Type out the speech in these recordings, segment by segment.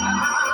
Ah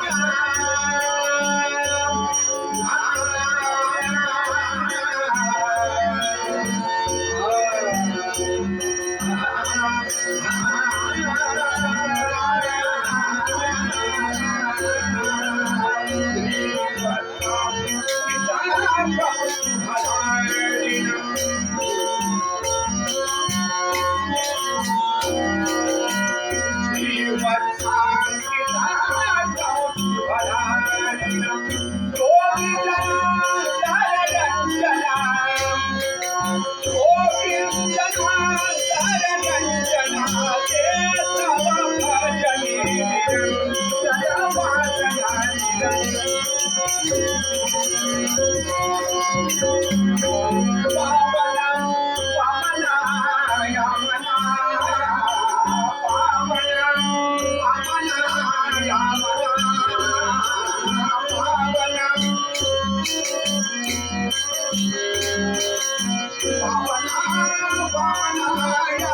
Wow. வாழ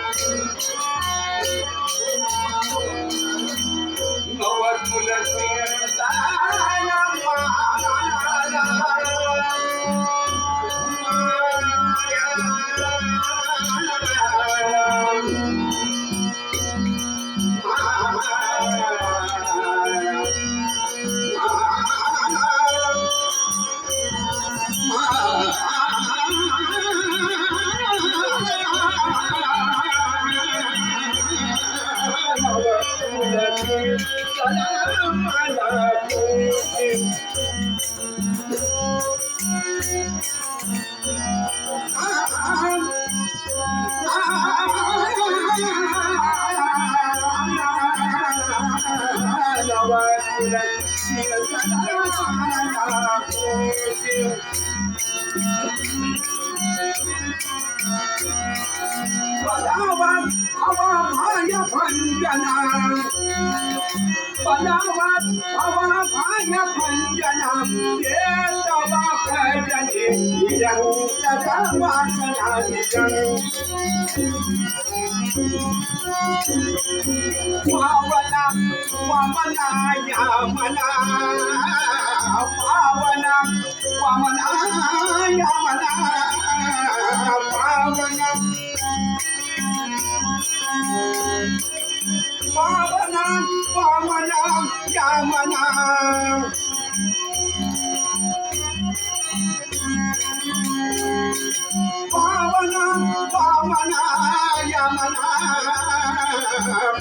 我当官，他官判也判冤呐。我当官，他官判也判冤呐。别海边去，一天不见咱官，పావన వమనాయమన పావన వమనాయమన పావన పావన వమన యమన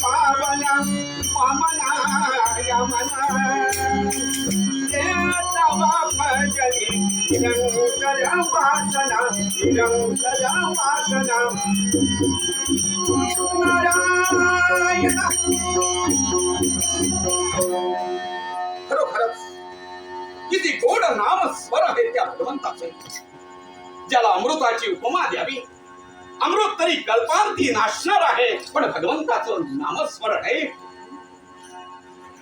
पावना यमना भजनी निरंतर वासना निरंतर वासना नारायण खरोखरच किती गोड नाम स्वर आहे त्या भगवंताचे. ज्याला अमृताची उपमा द्यावी अमृत तरी कल्पांती नाशणार आहे. पण भगवंताचं नामस्मरण आहे.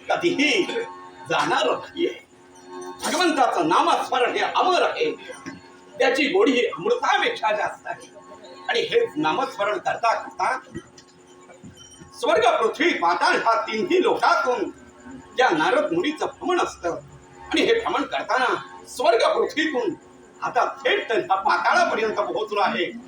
कधीही जाणार नाहीये. भगवंताचं नामस्मरण हे अमर आहे. त्याची गोडी ही अमृतापेक्षा जास्त आहे. आणि हे नामस्मरण करता करता स्वर्ग पृथ्वी पाताळ ह्या तिन्ही लोकातून या नारद मुनीचं भ्रमण असतं. आणि हे भ्रमण करताना स्वर्ग पृथ्वीतून आता थेट पाताळापर्यंत पोहोचलो आहे.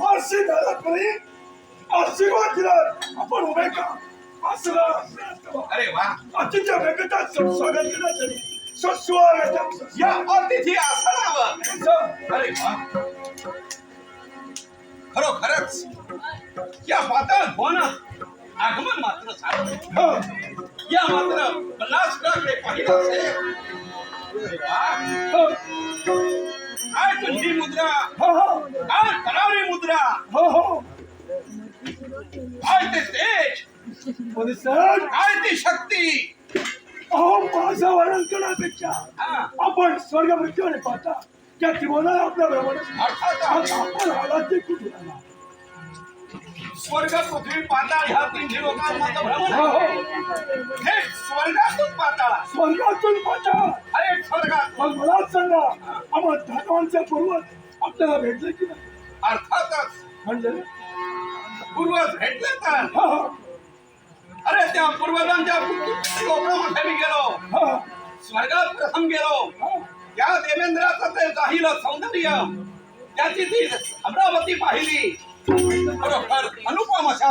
घालत नाही आशीर्वाद दिला आपण उभे का? अरे वा. अतिथ्य वेगळाच स्वागत करण्यासाठी सुस्वागत या अतिथी आसनावर. अरे वा. खरोखरच. या पाताळ भवनात आगमन मात्र झालं या मात्र पन्नासकडे पाहिलं असेल. काय तुझी मुद्रा? काय करारी मुद्रा. हो हो. काय ते तेज. पोलिसांत काय ती शक्ती. अहो माझं वर्णन करण्यापेक्षा आपण स्वर्ग मृत्यूने पाहता त्या त्रिभुवनाला बरोबर अर्थातच आपण आला ते कुठे आला? स्वर्ग पृथ्वी पाताळ ह्या तीनशे लोकांमध्ये भ्रमण हो. हो. हे स्वर्गातून पाताळा. स्वर्गातून पाहता अरे स्वर्गात. मग मलाच सांगा आम्हा धानवांचे पूर्वज आपल्याला भेटले की नाही? अर्थातच. म्हणजे? पूर्वज भेटले तर हा अरे त्या पूर्वजांच्या लोकांमध्ये मी गेलो? स्वर्गात प्रथम गेलो. त्या देवेंद्राचं ते जाहील सौंदर्य त्याची ती अमरावती पाहिली. बरोबर अनुपम अशा